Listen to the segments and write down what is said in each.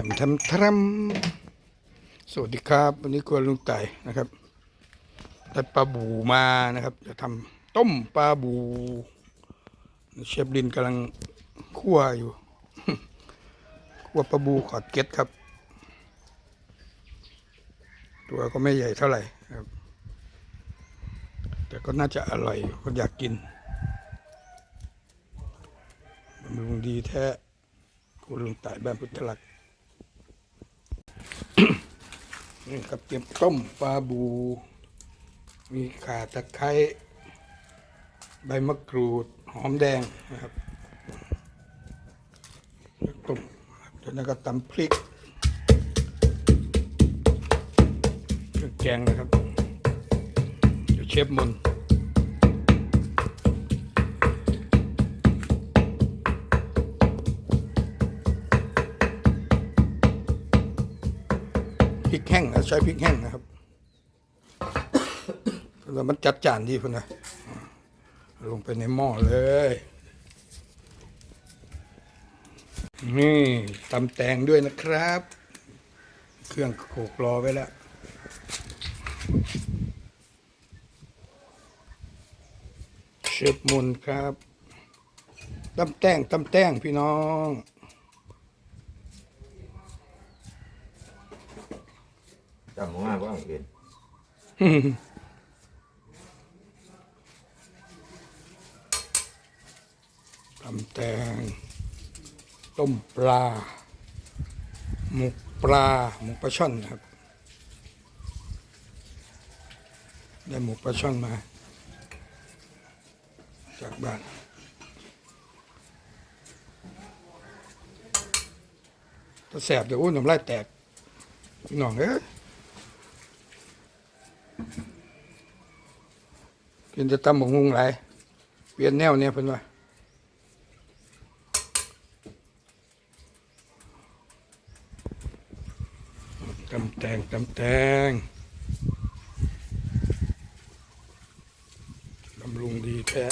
ทำทำทำสวัสดีครับ วันนี้กวนลุงไต่นะครับได้ปลาบูมานะครับ จะทำต้มปลาบูเชฟดินกำลังคั่วอยู่คั่วปลาบูขอดเก็ตครับ ตัวก็ไม่ใหญ่เท่าไหร่ครับ แต่ก็น่าจะอร่อยคนอยากกินบำรุงดีแท้คุณลุงต่ายบ้านพุทธลักษณ์ นี่ครับเตรียมต้มปลาบู มีข่าตะไคร้ใบมะกรูด หอมแดงนะครับต้มจากนั้นก็ตำพริกเครื่องแกงนะครับ เดี๋ยวเชฟมน ห้งใช้พริกแห้งนะครับแล้วมันจัดจานดีพุ่นนะลงไปในหม้อเลย นี่ตำแตงด้วยนะครับ เครื่องโขกรอไว้แล้วเชฟมุนครับตำแตงตำแตงพี่น้อง จำว่าว่าเห็นตำแตง ต้มปลา หมกปลา หมกปลาช่อนนะครับ ได้หมกปลาช่อนมา จากบ้านถ้าแสบเดี๋ยวอุ้นน้ำลายแตก พี่น้องเอ้ย กินจะตำหมกงุงไหลายเปลี่ยนแนวเนี่ยเพิ่นว่าตำแตงตำแตงบำรุงดีแท้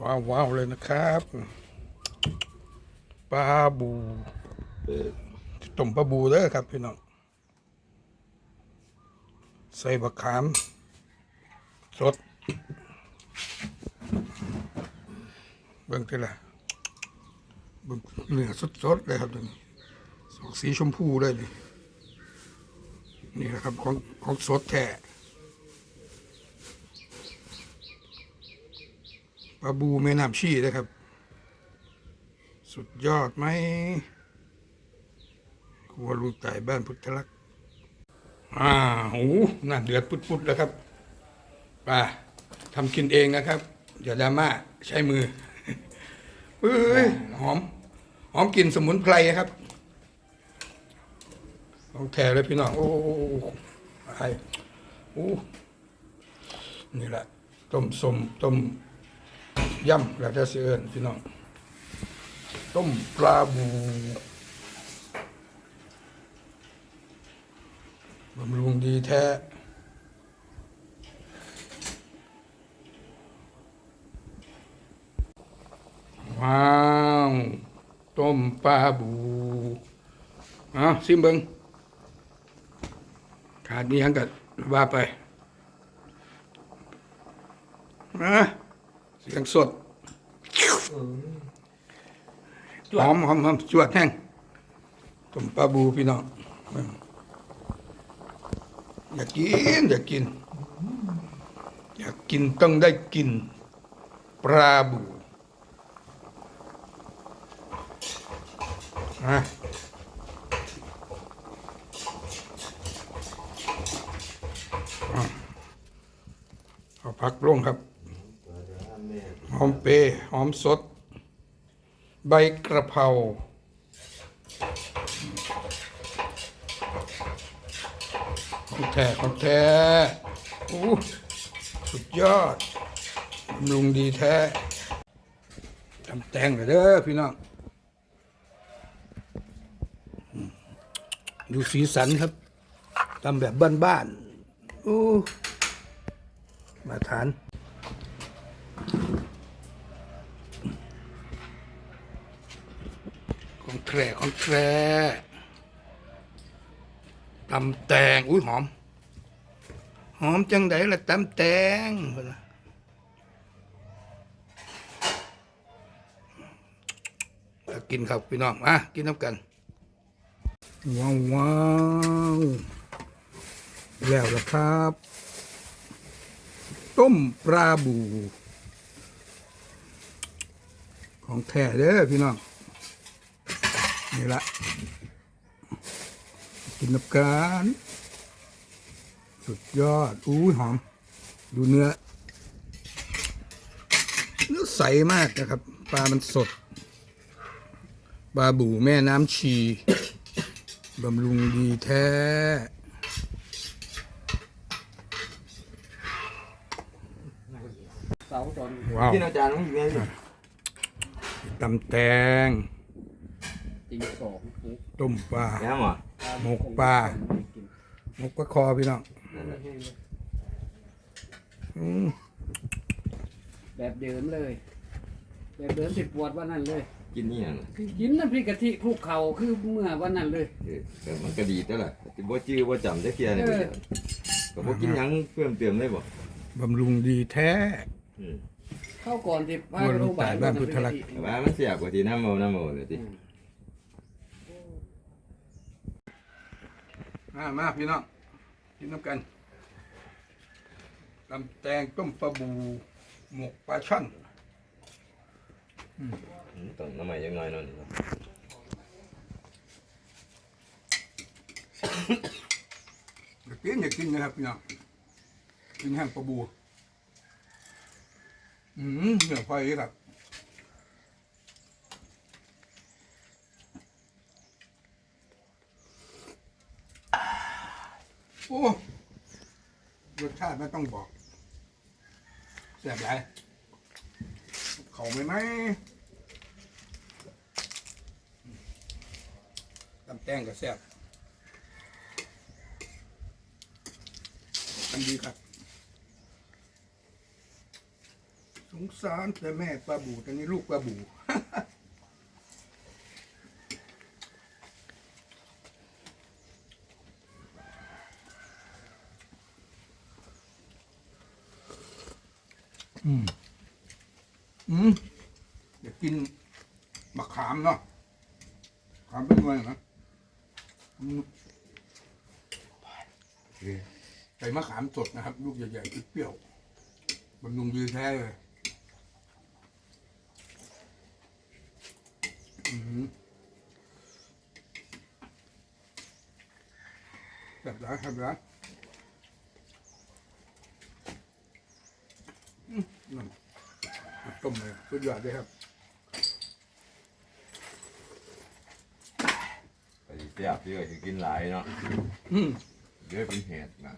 ว้าวว้าวเลยนะครับปลาบูต้มปลาบูเด้อครับพี่น้อง ใส่บะขาม สด เบิ่งทีละเบิ่งเนื้อสดๆเลยครับตัวนี้สองสีชมพูเลยนี่นี่แหละครับของของสดแท้ปลาบูแม่น้ำชี่นะครับ สุดยอดไหมครัวลุงไต่บ้านพุทธลักษ อ่าหูน่าเดือดปุดๆแล้วครับไป่าทำกินเองนะครับ อย่าดราม่าใช้มือเฮ้ยหอม หอมกลิ่นสมุนไพรครับลองแทเลยพี่น้อง โอ้โอ้โอ้โอ้ไอ้โอ้นี่แหละ ต้มสมต้มยำแล้วจะเสือเอินพี่น้อง ต้มปลาบู บำรุงดีแท้ ว้าว ต้มปลาบูเอะซิมเบิงขาดนี้ยังกัว่าไปนะเสียงสดหอมหอมหอมจวดแห้งต้มปลาบูพี่น้อง อยากกิน อยากกิน อยากกินต้องได้กิน ปลาบูอะเอาผักลงครับ หอมเปหอมสด ใบกระเพรา ของแท้ของแท้อู้สุดยอดลุงดีแท้ทำแตงเลยเด้อพี่น้องดูสีสันครับทำแบบบ้านๆอู้มาทานของแท้ของแท้ ตำแตงอุ้ยหอม หอมจังไดละตำแตงเพิ่นว่ากินครับพี่น้องอะกินน้ำกัน ว้าวว้าวแล้วละครับ ต้มปลาบู ของแท้เด้อพี่น้อง นี่ละ กินน้ำกันสุดยอด อู้ยหอม ดูเนื้อ เนื้อใสมากนะครับ ปลามันสด ปลาบูแม่น้ำชี บำรุงดีแท้เสาตอนว้าวกินอาจารย์ไม่มีไหมตำแตงตีสองปุ๊บต้มปลาแย่หมอ หมกปลานกกระคอพี่น้องอืมแบบเดิมเลย แบบเดิมติดปวดวันนั้นเลย กินนี่ยังคือกินน้ำพริกกะทิคลุกเข่าคือเมื่อวันนั้นเลยเออแต่มันก็ดีแต่ละบ่จื้อบ่จำได้เคียนี่เออก็บ่กินหยังเพิ่มเติมได้บ่บำรุงดีแท้อืมเข้าก่อนที่พาวัไปนโรงพยาบาลตายบ้านพุทธลักษณ์ แต่ว่ามันเสียกว่าที่น้ำเมาน้ำเมาเลยติมามาพี่น้องกินน้ำกันตำแตงต้มปลาบูหมกปลาช่อนอืมต้องน้ำใหม่ยังน้อยหนั่นครับอยากกินอยากกินนะครับพี่น้องกินแห้งปลาบูอืมเหนือไฟครับ อ้รสชาติไม่ต้องบอกแซ่บหลายเขาไหมไหมตำแตงกับแซ่บอันดีครับสงสารแต่แม่ปลาบูตอนนี้ลูกปลาบู อืมอืมอยากินมะขามเนาะขามเป็นไงนะอืมใส่มะขามสดนะครับ ลูกใหญ่ๆเปรี้ยวบำรุงดีแท้เลยอืมแบบร้านแบบร้านอืม นั่นต้มเลยสุดยอดเลยครับก็สิเสียบเยอะสิกินหลายเนาะอืมเดี๋ยวเป็นเหตุหนัง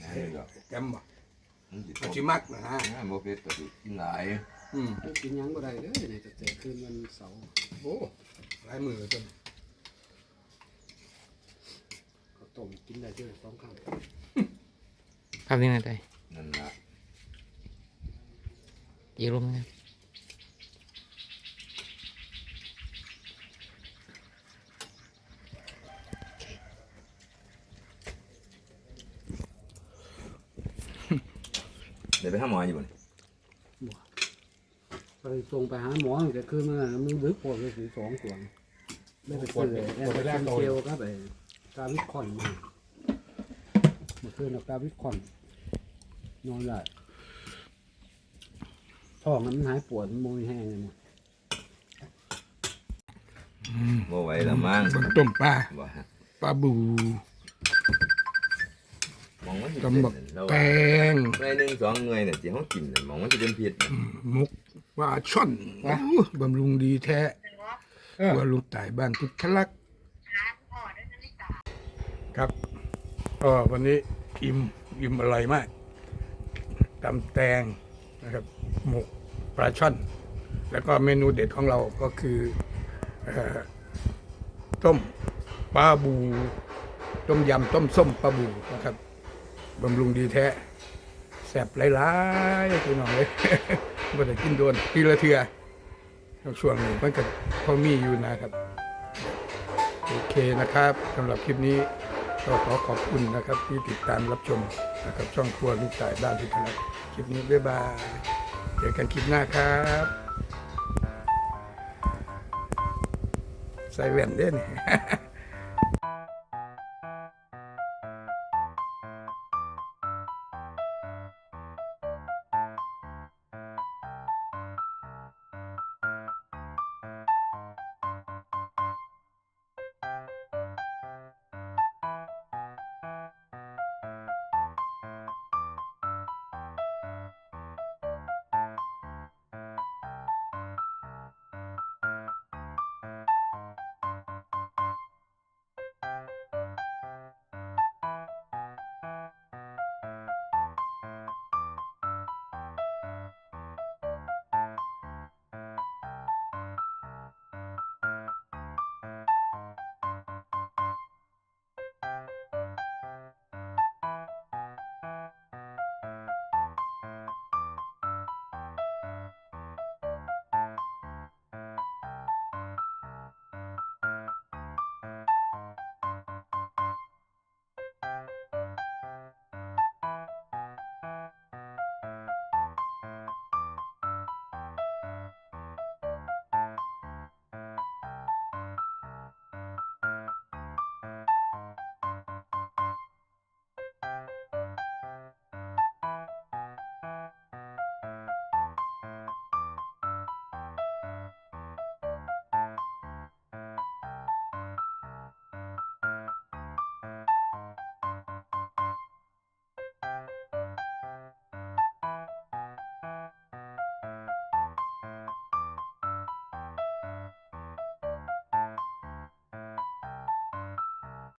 นั่นเลยดอกแกมบ่มันสิอาต้มชิมักนะฮะงานบ่เผ็ดก็สิกินหลายอืมกินหยังบ่ได้เลยในแต่แต่คืนวันเสาร์โอ้หลายมือเลยต้นก็ต้มกินได้เจอสองครั้ง ภาพนี้ไงใจนั่นล่ะ อีกรูปนึงเดี๋ยวไปหาหมออยู่บ่นี่ไปส่งไปหาหมอแต่คืนมันนะมึงดึกปวดเลยสีสองขวงได้ไปซื้อแอนติเจลก็ไปกาวิคคอนมาเมื่อคืนเอากาวิคคอนนอนได้ ท้องมันหายปวดมันมวยแห้งเลยหมดบ่ไหวละมั้งต้มปลาบ่ฮะปลาบูมองมันสิต้มบักเป็นเราแตงในหนึ่งสองหน่วยเนี่ยที่เขากินน่ะมองมันจะเป็นพิษน่ะหมกปลาช่อนอู้บำรุงดีแท้ว่าลุงตายบ้านพุทธลักษณ์ครับก็วันนี้อิ่มอิ่มอร่อยมากตำแตงนะครับหมก ปลาช่อน แล้วก็เมนูเด็ดของเราก็คือต้มปลาบู ต้มยำต้มส้มปลาบูนะครับบำรุงดีแท้แสบหลายๆพี่น้องเลยบ่ได้กินโดนทีละเทือช่วงหนี้มันก็พอมีอยู่นะครับ โอเคนะครับสำหรับคลิปนี้ก็ขอขอบคุณนะครับที่ติดตามรับชมนะครับช่องครัวลูกจ่ายบ้านพิธนัทคลิปนี้บ๊ายบาย เจอกันคลิปหน้าครับ ใส่แว่นเด้น